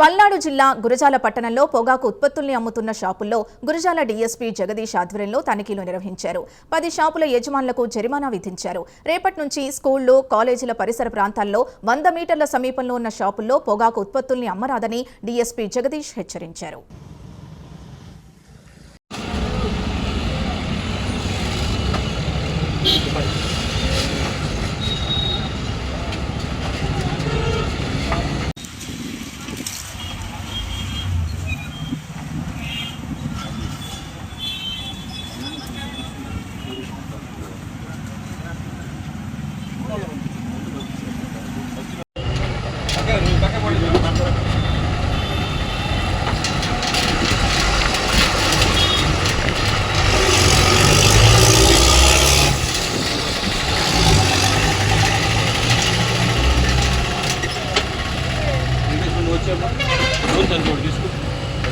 పల్నాడు జిల్లా గురజాల పట్టణంలో పొగాకు ఉత్పత్తుల్ని అమ్ముతున్న షాపుల్లో గురజాల డీఎస్పీ జగదీష్ ఆధ్వర్యంలో తనిఖీలు నిర్వహించారు. పది షాపుల యజమానులకు జరిమానా విధించారు. రేపటి నుంచి స్కూళ్ళు కాలేజీల పరిసర ప్రాంతాల్లో వంద మీటర్ల సమీపంలో ఉన్న షాపుల్లో పొగాకు ఉత్పత్తుల్ని అమ్మరాదని డీఎస్పీ జగదీష్ హెచ్చరించారు.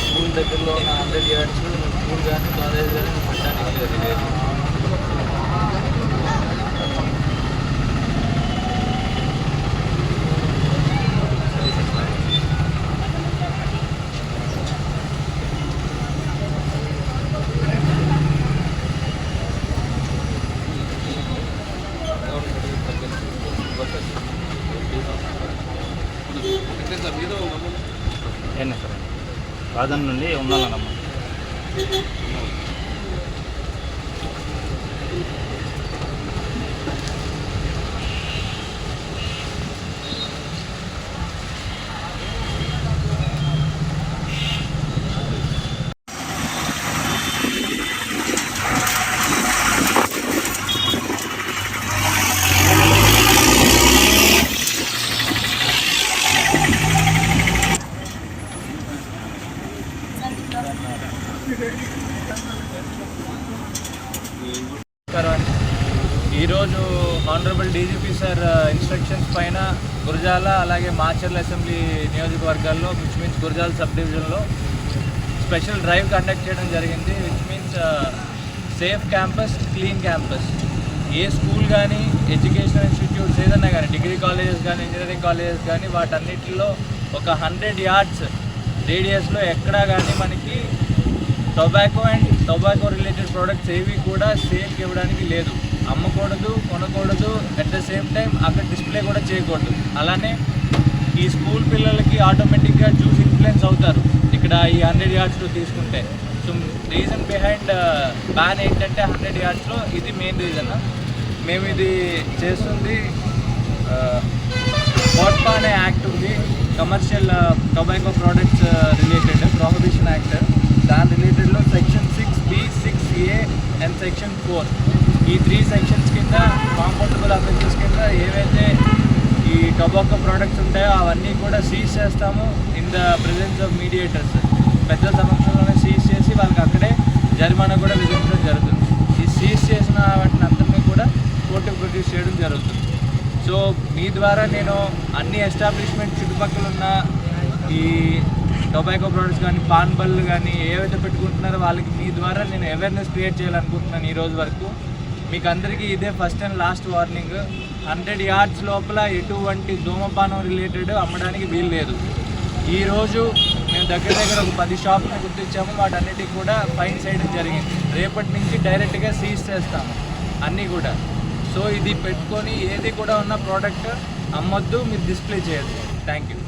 స్కూల్ దగ్గరలో ఉన్న హండ్రెడ్ ఇయర్స్ స్కూల్ కానీ కాలేజ్ కానీ పెట్టడానికి అది లేదు ఏనా సరే. రాజన్ నుండి ఉండాలన్నమ్మ ఈరోజు ఆనరబుల్ డీజీపీ సార్ ఇన్స్ట్రక్షన్స్ పైన గురజాల అలాగే మాచర్ల అసెంబ్లీ నియోజకవర్గాల్లో విచ్ మీన్స్ గురజాల సబ్ డివిజన్లో స్పెషల్ డ్రైవ్ కండక్ట్ చేయడం జరిగింది which means safe campus clean campus A school కానీ ఎడ్యుకేషన్ ఇన్స్టిట్యూట్స్ ఏదన్నా కానీ డిగ్రీ కాలేజెస్ కానీ ఇంజనీరింగ్ కాలేజెస్ కానీ వాటన్నిటిలో ఒక హండ్రెడ్ యార్డ్స్ రేడియస్లో ఎక్కడా కానీ మనకి tobacco and tobacco related products ఏవి కూడా సేల్కి ఇవ్వడానికి లేదు. అమ్మకూడదు కొనకూడదు అట్ ద సేమ్ టైం అక్కడ డిస్ప్లే కూడా చేయకూడదు. అలానే ఈ స్కూల్ పిల్లలకి ఆటోమేటిక్గా చూసి ఇన్ఫ్లుయెన్స్ అవుతారు. ఇక్కడ ఈ హండ్రెడ్ యార్డ్స్లో తీసుకుంటే. సో రీజన్ బిహైండ్ బ్యాన్ ఏంటంటే హండ్రెడ్ యార్డ్స్లో ఇది మెయిన్ రీజన్ మేము ఇది చేస్తుంది uh, వాట్పా అనే యాక్ట్ ఉంది. Commercial tobacco products related prohibition act దాని రిలేటెడ్లో section six B six A and section four ఈ త్రీ సెక్షన్స్ కింద కాంపౌండబుల్ అఫెన్సెస్ కింద ఏవైతే ఈ టొబాకో ప్రోడక్ట్స్ ఉంటాయో అవన్నీ కూడా సీజ్ చేస్తాము in the presence of mediators పెద్ద సమక్షంలోనే సీజ్ చేసి వాళ్ళకి అక్కడే జరిమానా కూడా విధించడం జరుగుతుంది. ఈ సీజ్ చేసిన వాటిని అందరినీ కూడా కోర్టుకు ప్రొడ్యూస్ చేయడం జరుగుతుంది. సో మీ ద్వారా నేను అన్ని ఎస్టాబ్లిష్మెంట్ చుట్టుపక్కల ఉన్న ఈ టొబాకో ప్రోడక్ట్స్ కానీ పాన్ బళ్ళు కానీ ఏవైతే పెట్టుకుంటున్నారో వాళ్ళకి మీ ద్వారా నేను అవేర్నెస్ క్రియేట్ చేయాలనుకుంటున్నాను ఈ రోజు వరకు. మీకు అందరికీ ఇదే first and last warning hundred yards లోపల ఎటువంటి ధూమపానం రిలేటెడ్ అమ్మడానికి వీలు లేదు. ఈరోజు మేము దగ్గర దగ్గర ఒక పది షాప్ని గుర్తించాము. వాటన్నిటికి కూడా ఫైన్ సైడ్ జరిగింది. రేపటి నుంచి డైరెక్ట్గా సీజ్ చేస్తాము. అన్నీ కూడా. సో ఇది పెట్టుకొని ఏది కూడా ఉన్న ప్రోడక్ట్ అమ్మొద్దు మీరు డిస్ప్లే చేయొద్దు. Thank you